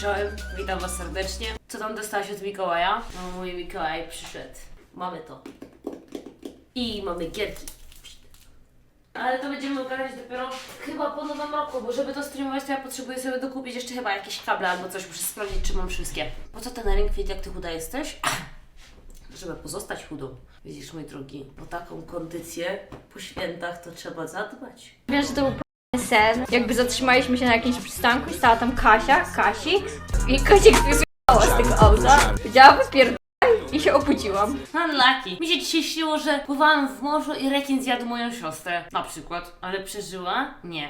Czołem, witam was serdecznie. Co tam dostałaś od Mikołaja? No, mój Mikołaj przyszedł. Mamy to. I mamy gierki. Ale to będziemy ogarniać dopiero chyba po nowym roku, bo żeby to streamować, to ja potrzebuję sobie dokupić jeszcze chyba jakieś kable albo coś. Muszę sprawdzić, czy mam wszystkie. Po co ten ring fit, jak ty chuda jesteś? Żeby pozostać chudą. Widzisz, mój drogi, o taką kondycję po świętach to trzeba zadbać. Wiem, że to sen. Jakby zatrzymaliśmy się na jakimś przystanku i stała tam Kasia, Kasik i Kasik wyjechała z tego auta. Powiedziała wypierdaj i się obudziłam. Unlucky. Mi się dzisiaj śniło, że pływałam w morzu i rekin zjadł moją siostrę. Na przykład. Ale przeżyła? Nie.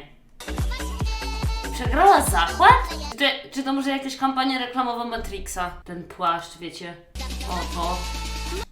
Przegrała zakład? Czy czy to może jakaś kampania reklamowa Matrixa? Ten płaszcz, wiecie? O, to.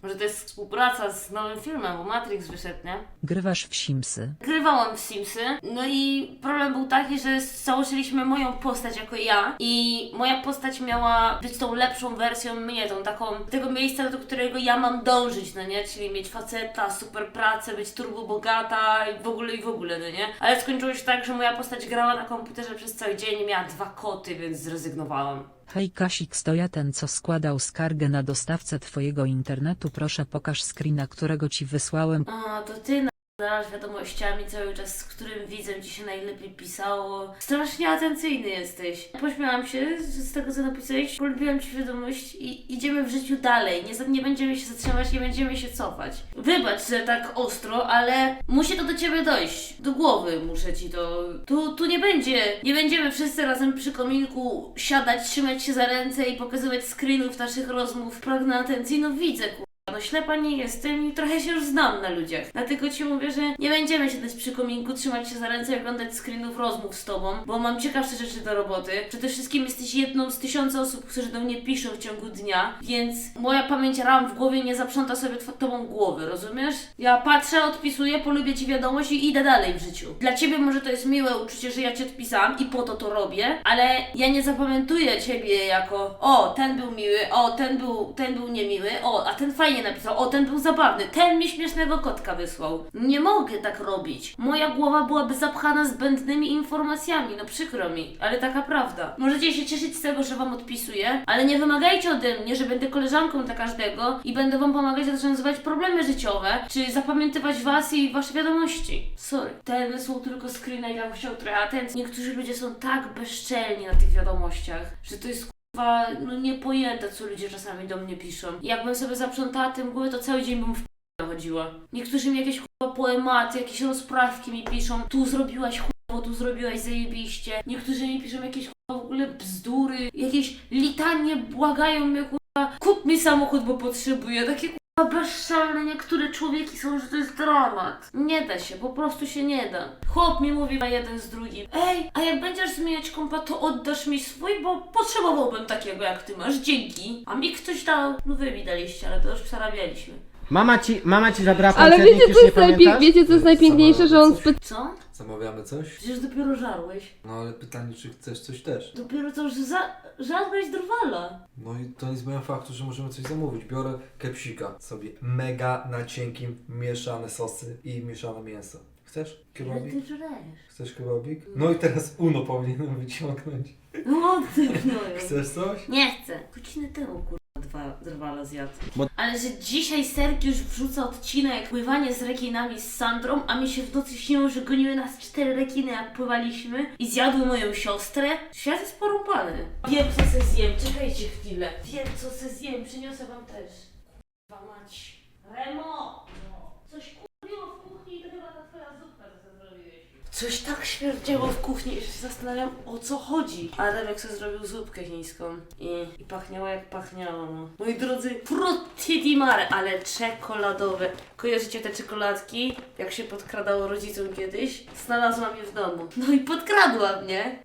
Może to jest współpraca z nowym filmem, bo Matrix wyszedł, nie? Grywasz w Simsy. Grywałam w Simsy, no i problem był taki, że założyliśmy moją postać jako ja i moja postać miała być tą lepszą wersją mnie, tą taką, tego miejsca, do którego ja mam dążyć, no nie? Czyli mieć faceta, super pracę, być turbo bogata i w ogóle i w ogóle, no nie? Ale skończyło się tak, że moja postać grała na komputerze przez cały dzień miała dwa koty, więc zrezygnowałam. Hej Kasik, to ja ten co składał skargę na dostawcę twojego internetu proszę pokaż screena którego ci wysłałem. A, to ty nazdalasz wiadomościami cały czas, z którym widzem ci się najlepiej pisało. Strasznie atencyjny jesteś. Pośmiałam się z z tego, co napisałeś, polubiłam ci wiadomość i idziemy w życiu dalej. Nie, nie będziemy się zatrzymać, nie będziemy się cofać. Wybacz, że tak ostro, ale musi to do ciebie dojść. Do głowy muszę ci to... Tu, tu nie będzie, nie będziemy wszyscy razem przy kominku siadać, trzymać się za ręce i pokazywać screenów naszych rozmów. Pragnę atencji, no widzę, ku... No ślepa nie jestem i trochę się już znam na ludziach. Dlatego ci mówię, że nie będziemy siadać przy kominku, trzymać się za ręce i oglądać screenów rozmów z tobą, bo mam ciekawsze rzeczy do roboty. Przede wszystkim jesteś jedną z tysiąca osób, którzy do mnie piszą w ciągu dnia, więc moja pamięć ram w głowie nie zaprząta sobie tobą głowy, rozumiesz? Ja patrzę, odpisuję, polubię ci wiadomość i idę dalej w życiu. Dla ciebie może to jest miłe uczucie, że ja ci odpisałam i po to to robię, ale ja nie zapamiętuję ciebie jako o, ten był miły, o, ten był, ten był niemiły, o, a ten fajnie napisał, o, ten był zabawny, ten mi śmiesznego kotka wysłał. Nie mogę tak robić. Moja głowa byłaby zapchana zbędnymi informacjami, no przykro mi, ale taka prawda. Możecie się cieszyć z tego, że wam odpisuję, ale nie wymagajcie ode mnie, że będę koleżanką dla każdego i będę wam pomagać rozwiązywać problemy życiowe, czy zapamiętywać was i wasze wiadomości. Sorry. Ten wysłał tylko screena i tam chciał trochę atencji. Niektórzy ludzie są tak bezczelni na tych wiadomościach, że to jest kurwa, no niepojęte, co ludzie czasami do mnie piszą. Jakbym sobie zaprzątała tym głowę, to cały dzień bym w chodziła. Niektórzy mi jakieś kurwa poematy, jakieś rozprawki mi piszą. Tu zrobiłaś chujowo, tu zrobiłaś zajebiście. Niektórzy mi piszą jakieś kurwa w ogóle bzdury, jakieś litanie błagają mnie kurwa, kup mi samochód, bo potrzebuję. Takie kurwa bezczelne niektóre człowieki są, że to jest dramat. Nie da się, po prostu się nie da. Chłop mi mówi na jeden z drugim. Ej, a jak będziesz zmieniać kompa, to oddasz mi swój, bo potrzebowałbym takiego jak ty masz. Dzięki. A mi ktoś dał. No wy mi daliście, ale to już przerabialiśmy. Mama ci, mama ci zabrała Ale wiecie już co, nie jest najpie- pamiętasz? wiecie, co jest najpiękniejsze, że on spe- Co? Zamawiamy coś? Przecież dopiero żarłeś. No ale pytanie, czy chcesz coś też? Dopiero to za... żarłeś drwala. No i to nie zmienia faktu, że możemy coś zamówić. Biorę kepsika sobie. Mega na cienkim mieszane sosy i mieszane mięso. Chcesz Ale kebabik? ty żresz. Chcesz kebabik? No i teraz Uno powinienem wyciągnąć. No ty gnoju. Chcesz coś? Nie chcę. Godzinę temu kurwa dwa drwala zjadł. Bo- Ale że dzisiaj Sergiusz wrzuca odcinek pływanie z rekinami z Sandrą, a mi się w nocy śniło, że goniły nas cztery rekiny jak pływaliśmy i zjadły moją siostrę. Świat jest porąbany. Wiem co se zjem, czekajcie chwilę. Wiem co se zjem, przyniosę wam też. Kurwa mać. Remo! Coś kurwiło w kuchni i to chyba ta twoja zupka, co sobie zrobiłeś. Coś tak śmierdziało w kuchni, że się zastanawiam o co chodzi. A Remek sobie zrobił zupkę chińską i, i pachniała jak pachniała. No. Moi drodzy, frutti di mare, ale czekoladowe. Kojarzycie te czekoladki? Jak się podkradało rodzicom kiedyś? Znalazłam je w domu. No i podkradła mnie.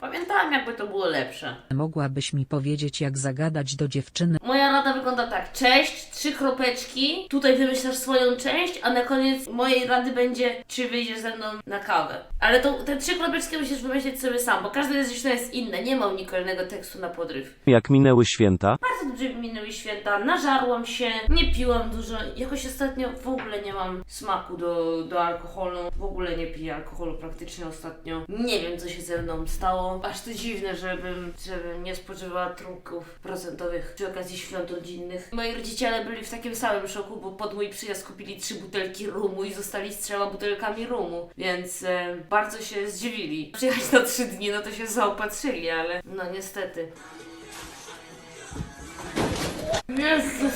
Pamiętałam jakby to było lepsze. Mogłabyś mi powiedzieć jak zagadać do dziewczyny. Moja rada wygląda tak. Cześć, trzy kropeczki, tutaj wymyślasz swoją część, a na koniec mojej rady będzie, czy wyjdziesz ze mną na kawę. Ale to, te trzy kropeczki musisz wymyślić sobie sam, bo każde zresztą jest inne, nie ma unikalnego tekstu na podryw. Jak minęły święta? Bardzo dobrze minęły święta, nażarłam się, nie piłam dużo, jakoś ostatnio w ogóle nie mam smaku do, do alkoholu, w ogóle nie piję alkoholu praktycznie ostatnio. Nie wiem co się ze mną stało, aż to dziwne, żebym, żebym nie spożywała trunków procentowych przy okazji świąt rodzinnych. Moi rodziciele byli w takim samym szoku, bo pod mój przyjazd kupili trzy butelki rumu i zostali z trzema butelkami rumu, więc e, bardzo się zdziwili. Przyjechać na trzy dni, no to się zaopatrzyli, ale no niestety. Jezus.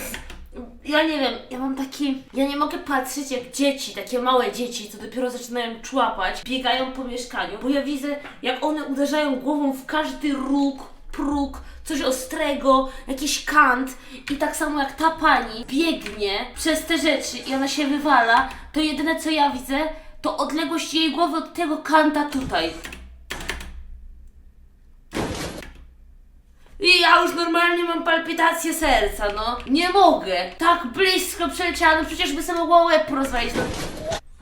Ja nie wiem, ja mam taki. Ja nie mogę patrzeć jak dzieci, takie małe dzieci, co dopiero zaczynają człapać, biegają po mieszkaniu, bo ja widzę, jak one uderzają głową w każdy róg, próg, coś ostrego, jakiś kant i tak samo jak ta pani biegnie przez te rzeczy i ona się wywala, to jedyne co ja widzę, to odległość jej głowy od tego kanta tutaj. I ja już normalnie mam palpitację serca, no. Nie mogę. Tak blisko przeleciała, no przecież by sobie mogła łeb porozwalić, no.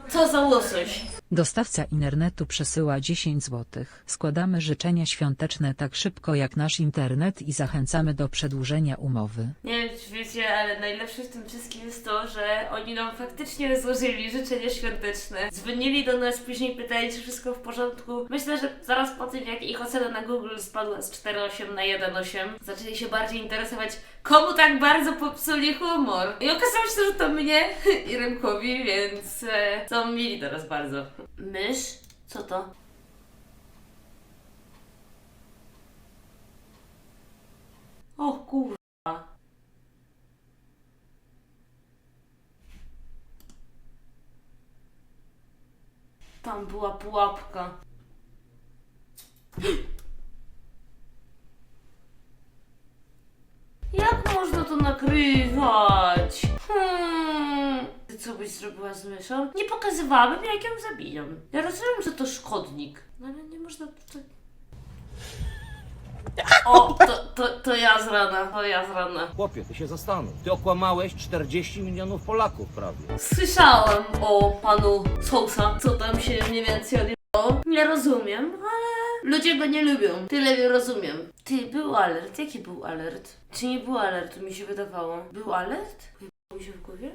Co za łosoś. Dostawca internetu przesyła 10 zł. Składamy życzenia świąteczne tak szybko jak nasz internet i zachęcamy do przedłużenia umowy. Nie wiem, czy wiecie, ale najlepsze w tym wszystkim jest to, że oni nam faktycznie złożyli życzenie świąteczne. Dzwonili do nas, później pytali, czy wszystko w porządku. Myślę, że zaraz po tym, jak ich ocena na Google spadła z 4,8 na 1,8, zaczęli się bardziej interesować, komu tak bardzo popsuli humor. I okazało się, że to mnie i Rymkowi, więc e, są mili teraz bardzo. Mysz? Co to? O kurwa. Tam była pułapka. Jak można to nagrywać? Co byś zrobiła z myszą? Nie pokazywałabym, jak ją zabijam. Ja rozumiem, że to szkodnik. No ale nie można tutaj... O, to, to, to ja z rana, to ja z rana. Chłopie, ty się zastanów. Ty okłamałeś 40 milionów Polaków prawie. Słyszałam o panu Sousa, co tam się mniej więcej odjebało. Nie rozumiem, ale ludzie go nie lubią. Tyle rozumiem. Ty, był alert. Jaki był alert? Czy nie było alertu, mi się wydawało. Był alert? Pojebało mi się w głowie?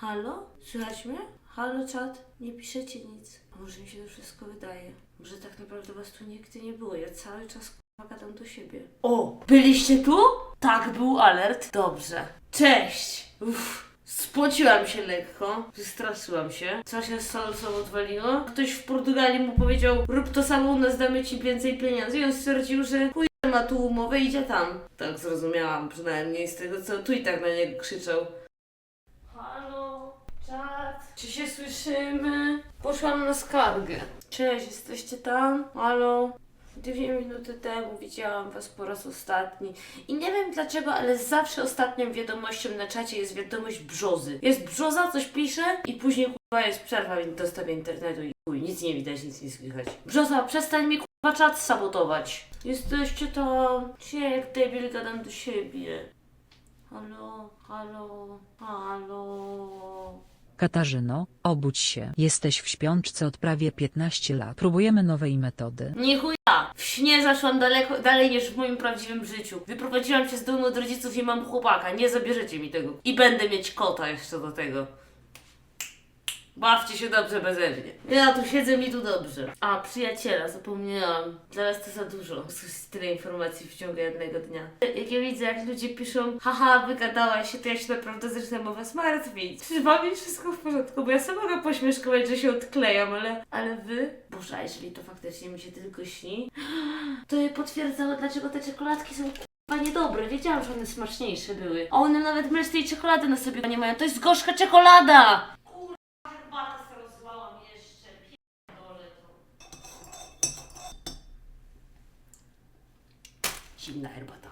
Halo? Słychać mnie? Halo, czat? Nie piszecie nic. A może mi się to wszystko wydaje? Może tak naprawdę was tu nigdy nie było. Ja cały czas k***a gadam do siebie. O! Byliście tu? Tak, był alert. Dobrze. Cześć! Uff. Spociłam się lekko, wystraszyłam się. Co się z Solosą odwaliło? Ktoś w Portugalii mu powiedział, rób to samo u nas, damy ci więcej pieniędzy. I on stwierdził, że chuj ma tu umowę, idzie tam. Tak zrozumiałam przynajmniej z tego, co tu i tak na niego krzyczał. Czat, czy się słyszymy? Poszłam na skargę. Cześć, jesteście tam? Halo? Dwie minuty temu widziałam was po raz ostatni. I nie wiem dlaczego, ale zawsze ostatnią wiadomością na czacie jest wiadomość brzozy. Jest brzoza, coś pisze i później kurwa jest przerwa w dostępie internetu i chuj, nic nie widać, nic nie słychać. Brzoza, przestań mi kurwa czat sabotować. Jesteście tam. Cię jak debil gadam do siebie. Halo, halo, halo. Katarzyno, obudź się. Jesteś w śpiączce od prawie 15 lat. Próbujemy nowej metody. Nie chuja! W śnie zaszłam daleko, dalej niż w moim prawdziwym życiu. Wyprowadziłam się z domu od rodziców i mam chłopaka. Nie zabierzecie mi tego. I będę mieć kota jeszcze do tego. Bawcie się dobrze beze mnie. Ja tu siedzę mi tu dobrze. A, przyjaciela, zapomniałam. Was to za dużo. Tyle informacji w ciągu jednego dnia. Jak ja widzę, jak ludzie piszą haha, wygadałaś się, to ja się naprawdę zaczynam o was martwić. Czy wam jest wszystko w porządku? Bo ja sama mogę pośmieszkować, że się odklejam, ale... Ale wy? Boże, a jeżeli to faktycznie mi się tylko śni, to je potwierdzało, dlaczego te czekoladki są Chyba niedobre, wiedziałam, że one smaczniejsze były. A one nawet mylsz tej czekolady na sobie nie mają. To jest gorzka czekolada! Kurwa, herbatę sobie rozwałam jeszcze. Pierdolę to. Zimna herbata.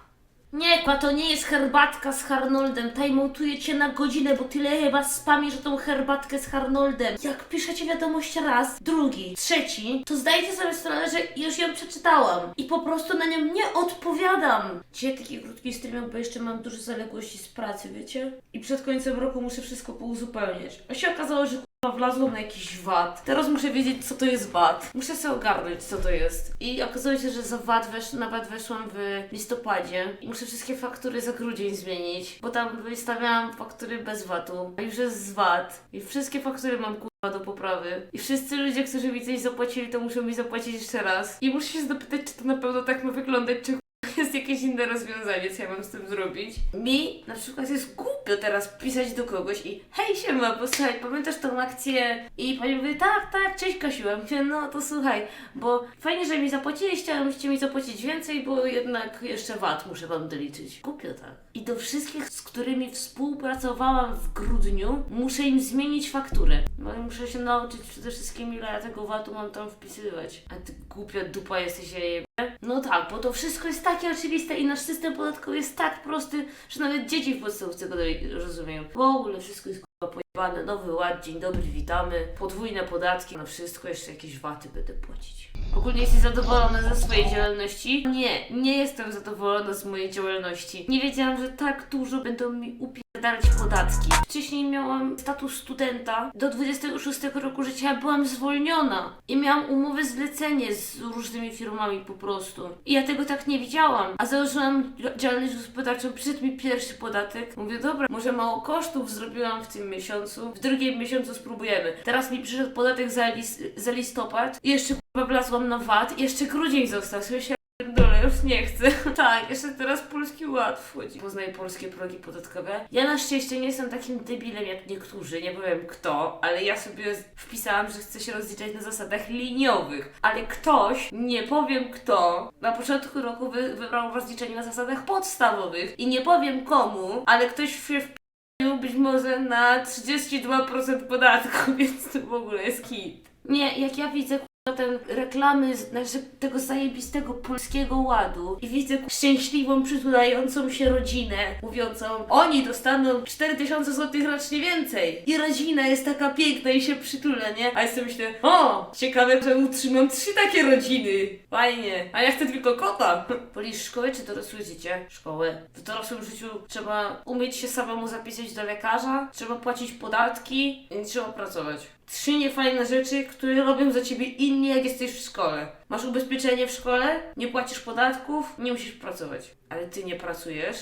Nie, kwa, to nie jest herbatka z Harnoldem. Timeoutuje cię na godzinę, bo tyle chyba spamisz tą herbatkę z Harnoldem. Jak piszecie wiadomość raz, drugi, trzeci, to zdajcie sobie sprawę, że już ją przeczytałam. I po prostu na nią nie odpowiadam. Dzisiaj taki krótki stream, bo jeszcze mam dużo zaległości z pracy, wiecie? I przed końcem roku muszę wszystko pouzupełniać. A się okazało, że Wlazłam na jakiś VAT. Teraz muszę wiedzieć, co to jest VAT. Muszę sobie ogarnąć, co to jest. I okazuje się, że za VAT wesz na VAT weszłam w listopadzie. I muszę wszystkie faktury za grudzień zmienić, bo tam wystawiałam faktury bez VAT-u. A już jest z VAT. I wszystkie faktury mam kurwa do poprawy. I wszyscy ludzie, którzy mi coś zapłacili, to muszą mi zapłacić jeszcze raz. I muszę się zapytać, czy to na pewno tak ma wyglądać, czy jest jakieś inne rozwiązanie, co ja mam z tym zrobić. Mi na przykład jest głupio teraz pisać do kogoś i hej siema, posłuchaj, pamiętasz tą akcję? I pani mówi, tak, tak, cześć Kasiu. Ja mówię, no to słuchaj, bo fajnie, że mi zapłaciliście, ale mi zapłacić więcej, bo jednak jeszcze VAT muszę wam doliczyć. Głupio tak. I do wszystkich, z którymi współpracowałam w grudniu, muszę im zmienić fakturę. No i muszę się nauczyć przede wszystkim, ile ja tego VAT-u mam tam wpisywać. A ty głupia dupa jesteś, ja je no tak, bo to wszystko jest takie oczywiste i nasz system podatkowy jest tak prosty, że nawet dzieci w podstawówce go rozumieją. W ogóle wszystko jest k***a pojebane, nowy ład, dzień dobry, witamy, podwójne podatki, na wszystko jeszcze jakieś waty będę płacić. Ogólnie jesteś zadowolona ze swojej działalności? Nie, nie jestem zadowolona z mojej działalności. Nie wiedziałam, że tak dużo będą mi upierdalać podatki. Wcześniej miałam status studenta. Do 26 roku życia byłam zwolniona. I miałam umowę zlecenie z różnymi firmami po prostu. I ja tego tak nie widziałam. A założyłam działalność gospodarczą, przyszedł mi pierwszy podatek. Mówię, dobra, może mało kosztów zrobiłam w tym miesiącu. W drugim miesiącu spróbujemy. Teraz mi przyszedł podatek za, lis za listopad. I jeszcze wlazłam na VAT. Jeszcze grudzień został. Się Pierdolę, już nie chcę. tak, jeszcze teraz polski ład wchodzi. Poznaję polskie progi podatkowe. Ja na szczęście nie jestem takim debilem jak niektórzy, nie powiem kto, ale ja sobie wpisałam, że chcę się rozliczać na zasadach liniowych. Ale ktoś, nie powiem kto, na początku roku wy wybrał rozliczenie na zasadach podstawowych. I nie powiem komu, ale ktoś się wpisał być może na 32% podatku, więc to w ogóle jest hit. Nie, jak ja widzę ten reklamy znaczy, tego zajebistego polskiego ładu i widzę szczęśliwą, przytulającą się rodzinę, mówiącą oni dostaną 4000 zł rocznie więcej i rodzina jest taka piękna i się przytula, nie? A ja sobie myślę, o, ciekawe, że utrzymam trzy takie rodziny. Fajnie. A ja chcę tylko kota. Wolisz szkołę czy dorosłe życie? Szkołę. W dorosłym życiu trzeba umieć się samemu zapisać do lekarza, trzeba płacić podatki i trzeba pracować. Trzy niefajne rzeczy, które robią za ciebie inni, jak jesteś w szkole. Masz ubezpieczenie w szkole, nie płacisz podatków, nie musisz pracować. Ale ty nie pracujesz.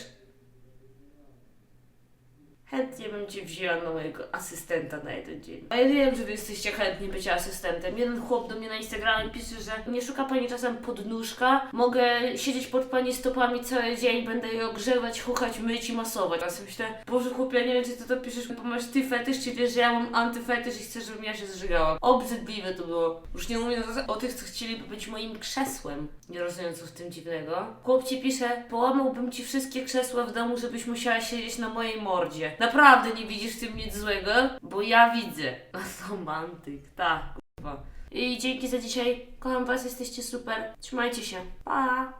Chętnie bym cię wzięła na mojego asystenta na jeden dzień. A ja wiem, że wy jesteście chętni bycia asystentem. Jeden chłop do mnie na Instagramie pisze, że nie szuka pani czasem podnóżka. Mogę siedzieć pod pani stopami cały dzień, będę je ogrzewać, chuchać, myć i masować. A sobie myślę, Boże chłopie, ja nie wiem, czy ty to piszesz, bo masz ty fetysz, czy wiesz, że ja mam antyfetysz i chcesz, żebym ja się zżygała. Obrzydliwe to było. Już nie mówię o tych, co chcieliby być moim krzesłem. Nie rozumiem, co w tym dziwnego. Chłop ci pisze, połamałbym ci wszystkie krzesła w domu, żebyś musiała siedzieć na mojej mordzie. Naprawdę nie widzisz w tym nic złego? Bo ja widzę. Romantyk, tak, kurwa. I dzięki za dzisiaj. Kocham was, jesteście super. Trzymajcie się. Pa!